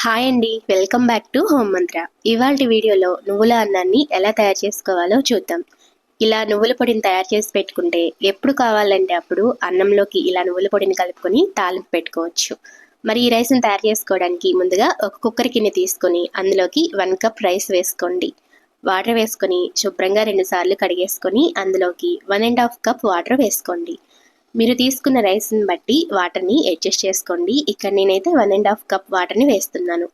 Hi అండి welcome back to home మంత్ర ఇవాళ వీడియోలో నువ్వుల అన్నాన్ని ఎలా తయారు చేసుకోవాలో చూద్దాం. ఇలా నువ్వుల పొడిని తయారు చేసి పెట్టుకుంటే ఎప్పుడు కావాలంటే అప్పుడు అన్నంలోకి ఇలా నువ్వుల పొడిని కలుపుకొని తాలింపు పెట్టుకోవచ్చు. మరి ఈ రైస్ని తయారు చేసుకోవడానికి ముందుగా ఒక కుక్కర్ కింద తీసుకొని అందులోకి వన్ కప్ రైస్ వేసుకోండి. వాటర్ వేసుకొని శుభ్రంగా రెండు సార్లు కడిగేసుకొని అందులోకి one and half cup water వేసుకోండి. మీరు తీసుకున్న రైస్ని బట్టి వాటర్ని అడ్జస్ట్ చేసుకోండి. ఇక్కడ నేనైతే వన్ అండ్ హాఫ్ కప్ వాటర్ని వేస్తున్నాను.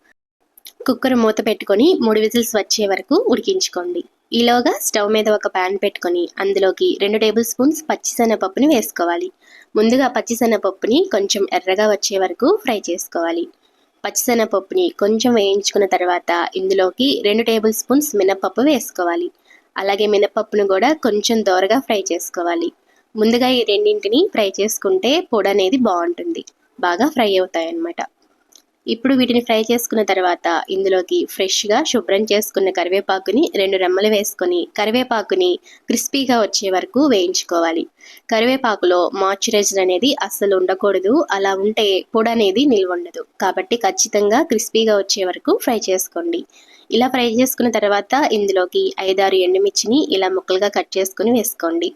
కుక్కర్ మూత పెట్టుకొని మూడు విజిల్స్ వచ్చే వరకు ఉడికించుకోండి. ఈలోగా స్టవ్ మీద ఒక ప్యాన్ పెట్టుకొని అందులోకి రెండు టేబుల్ స్పూన్స్ పచ్చిశనగపప్పుని వేసుకోవాలి. ముందుగా పచ్చిశనగపప్పుని కొంచెం ఎర్రగా వచ్చే వరకు ఫ్రై చేసుకోవాలి. పచ్చిశనగపప్పుని కొంచెం వేయించుకున్న తర్వాత ఇందులోకి రెండు టేబుల్ స్పూన్స్ మినపప్పు వేసుకోవాలి. అలాగే మినపప్పును కూడా కొంచెం దోరగా ఫ్రై చేసుకోవాలి. ముందుగా ఈ రెండింటిని ఫ్రై చేసుకుంటే పొడి అనేది బాగుంటుంది. బాగా ఫ్రై అవుతాయి అన్నమాట ఇప్పుడు వీటిని ఫ్రై చేసుకున్న తర్వాత ఇందులోకి ఫ్రెష్గా శుభ్రం చేసుకున్న కరివేపాకుని రెండు రెమ్మలు వేసుకొని కరివేపాకుని క్రిస్పీగా వచ్చే వరకు వేయించుకోవాలి. కరివేపాకులో మాయిశ్చరైజర్ అనేది అస్సలు ఉండకూడదు. అలా ఉంటే పొడి అనేది నిల్వ ఉండదు. కాబట్టి ఖచ్చితంగా క్రిస్పీగా వచ్చే వరకు ఫ్రై చేసుకోండి. ఇలా ఫ్రై చేసుకున్న తర్వాత ఇందులోకి ఐదారు ఎండుమిర్చిని ఇలా ముక్కలుగా కట్ చేసుకుని వేసుకోండి.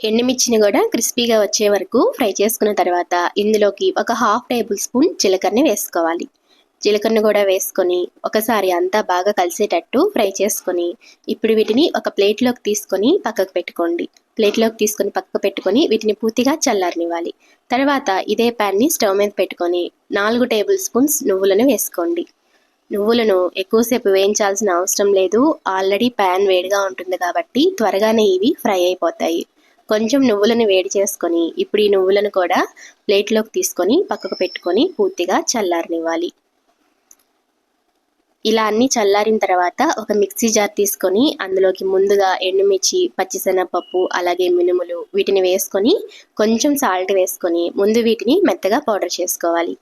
ఎండుమిర్చిని కూడా క్రిస్పీగా వచ్చే వరకు ఫ్రై చేసుకున్న తర్వాత ఇందులోకి ఒక హాఫ్ టేబుల్ స్పూన్ జీలకర్రని వేసుకోవాలి. జీలకర్రను కూడా వేసుకొని ఒకసారి అంతా బాగా కలిసేటట్టు ఫ్రై చేసుకొని ఇప్పుడు వీటిని ఒక ప్లేట్లోకి తీసుకొని పక్కకు పెట్టుకోండి. ప్లేట్లోకి తీసుకొని పక్కకు పెట్టుకొని వీటిని పూర్తిగా చల్లారనివ్వాలి. తర్వాత ఇదే ప్యాన్ని స్టవ్ మీద పెట్టుకొని నాలుగు టేబుల్ స్పూన్స్ నువ్వులను వేసుకోండి. నువ్వులను ఎక్కువసేపు వేయించాల్సిన అవసరం లేదు. ఆల్రెడీ ప్యాన్ వేడిగా ఉంటుంది కాబట్టి త్వరగానే ఇవి ఫ్రై అయిపోతాయి. కొంచెం నువ్వులను వేడి చేసుకొని ఇప్పుడు ఈ నువ్వులను కూడా ప్లేట్లోకి తీసుకొని పక్కకు పెట్టుకొని పూర్తిగా చల్లారనివ్వాలి. ఇలా అన్నీ చల్లారిన తర్వాత ఒక మిక్సీ జార్ తీసుకొని అందులోకి ముందుగా ఎండుమిర్చి పచ్చిశనగపప్పు అలాగే మినుములు వీటిని వేసుకొని కొంచెం సాల్ట్ వేసుకొని ముందు వీటిని మెత్తగా పౌడర్ చేసుకోవాలి.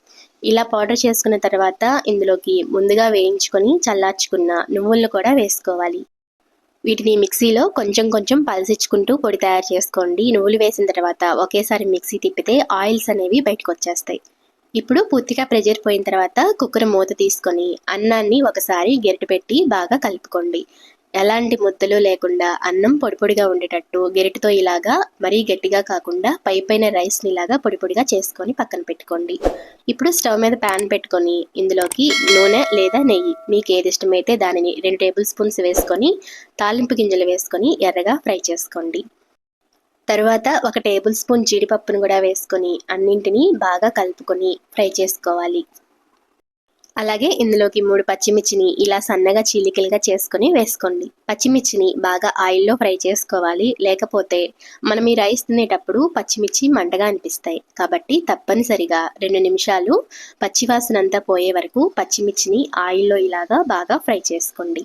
ఇలా పౌడర్ చేసుకున్న తర్వాత ఇందులోకి ముందుగా వేయించుకొని చల్లార్చుకున్న నువ్వులను కూడా వేసుకోవాలి. వీటిని మిక్సీలో కొంచెం కొంచెం పలసించుకుంటూ పొడి తయారు చేసుకోండి. నువ్వులు వేసిన తర్వాత ఒకేసారి మిక్సీ తిప్పితే ఆయిల్స్ అనేవి బయటకు వచ్చేస్తాయి. ఇప్పుడు పూర్తిగా ప్రెజర్ పోయిన తర్వాత కుక్కర్ మూత తీసుకొని అన్నాన్ని ఒకసారి గెరిట పెట్టి బాగా కలుపుకోండి. ఎలాంటి ముద్దలు లేకుండా అన్నం పొడిపొడిగా ఉండేటట్టు గెరిటితో ఇలాగా మరీ గట్టిగా కాకుండా పై పైన రైస్ని ఇలాగా పొడిపొడిగా చేసుకొని పక్కన పెట్టుకోండి. ఇప్పుడు స్టవ్ మీద ప్యాన్ పెట్టుకొని ఇందులోకి నూనె లేదా నెయ్యి మీకు ఏది ఇష్టమైతే దానిని రెండు టేబుల్ స్పూన్స్ వేసుకొని తాలింపు గింజలు వేసుకొని ఎర్రగా ఫ్రై చేసుకోండి. తరువాత ఒక టేబుల్ స్పూన్ జీడిపప్పును కూడా వేసుకొని అన్నింటినీ బాగా కలుపుకొని ఫ్రై చేసుకోవాలి. అలాగే ఇందులోకి మూడు పచ్చిమిర్చిని ఇలా సన్నగా చీలికలుగా చేసుకొని వేసుకోండి. పచ్చిమిర్చిని బాగా ఆయిల్లో ఫ్రై చేసుకోవాలి. లేకపోతే మనం ఈ రైస్ తినేటప్పుడు పచ్చిమిర్చి మంటగా అనిపిస్తాయి. కాబట్టి తప్పనిసరిగా రెండు నిమిషాలు పచ్చివాసన అంతా పోయే వరకు పచ్చిమిర్చిని ఆయిల్లో ఇలాగా బాగా ఫ్రై చేసుకోండి.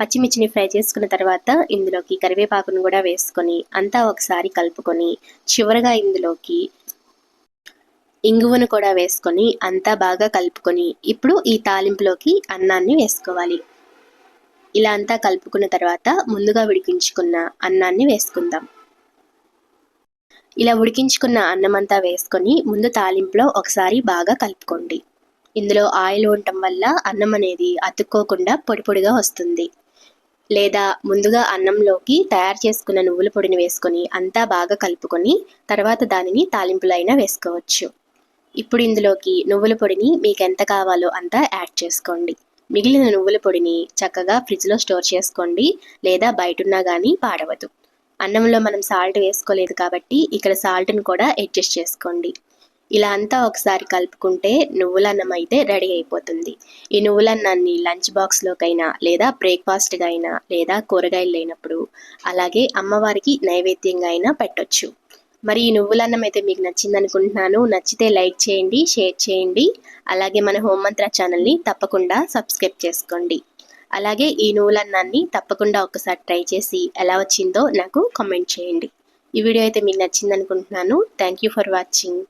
పచ్చిమిర్చిని ఫ్రై చేసుకున్న తర్వాత ఇందులోకి కరివేపాకును కూడా వేసుకొని అంతా ఒకసారి కలుపుకొని చివరగా ఇందులోకి ఇంగువను కూడా వేసుకొని అంతా బాగా కలుపుకొని ఇప్పుడు ఈ తాలింపులోకి అన్నాన్ని వేసుకోవాలి. ఇలా అంతా కలుపుకున్న తర్వాత ముందుగా ఉడికించుకున్న అన్నాన్ని వేసుకుందాం. ఇలా ఉడికించుకున్న అన్నం అంతా వేసుకొని ముందు తాలింపులో ఒకసారి బాగా కలుపుకోండి. ఇందులో ఆయిల్ ఉండటం వల్ల అన్నం అనేది అతుక్కోకుండా పొడి పొడిగా వస్తుంది. లేదా ముందుగా అన్నంలోకి తయారు చేసుకున్న నువ్వుల పొడిని వేసుకొని అంతా బాగా కలుపుకొని తర్వాత దానిని తాలింపులైనా అయినా వేసుకోవచ్చు. ఇప్పుడు ఇందులోకి నువ్వుల పొడిని మీకు ఎంత కావాలో అంతా యాడ్ చేసుకోండి. మిగిలిన నువ్వుల పొడిని చక్కగా ఫ్రిడ్జ్లో స్టోర్ చేసుకోండి లేదా బయటున్నా కానీ పాడవద్దు అన్నంలో మనం సాల్ట్ వేసుకోలేదు కాబట్టి ఇక్కడ సాల్ట్ని కూడా అడ్జస్ట్ చేసుకోండి. ఇలా అంతా ఒకసారి కలుపుకుంటే నువ్వులన్నం అయితే రెడీ అయిపోతుంది. ఈ నువ్వులన్నాన్ని లంచ్ బాక్స్లోకైనా లేదా బ్రేక్ఫాస్ట్గా అయినా లేదా కూరగాయలు లేనప్పుడు అలాగే అమ్మవారికి నైవేద్యంగా అయినా పెట్టొచ్చు. మరి ఈ నువ్వులన్నం అయితే మీకు నచ్చింది అనుకుంటున్నాను నచ్చితే లైక్ చేయండి షేర్ చేయండి. అలాగే మన హోంమంత్ర ఛానల్ని తప్పకుండా సబ్స్క్రైబ్ చేసుకోండి. అలాగే ఈ నువ్వులన్నాన్ని తప్పకుండా ఒకసారి ట్రై చేసి ఎలా వచ్చిందో నాకు కామెంట్ చేయండి. ఈ వీడియో అయితే మీకు నచ్చింది అనుకుంటున్నాను థ్యాంక్ యూ ఫర్ వాచింగ్.